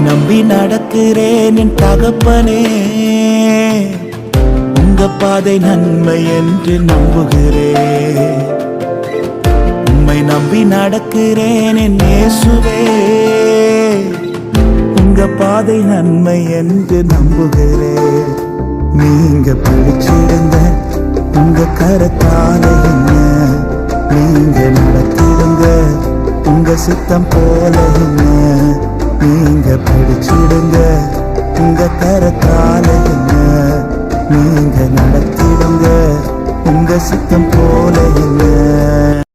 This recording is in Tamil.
நம்பி நடக்கிறேன் என் தகப்பனே. உங்க பாதை நன்மை என்று நம்புகிறேன். உம்மை நம்பி நடக்கிறேன் என் நேசுவே உங்க பாதை நன்மை என்று நம்புகிறேன். நீங்க பிடிச்சிருந்த உங்க கரத்தால என்ன? நீங்க நடத்திருங்க உங்க சித்தம் போல என்ன? நீங்க பிடிச்சிடுங்க. உங்க தரத்தால என்ன? நீங்க நடத்திடுங்க. உங்க சித்தம் போல என்ன?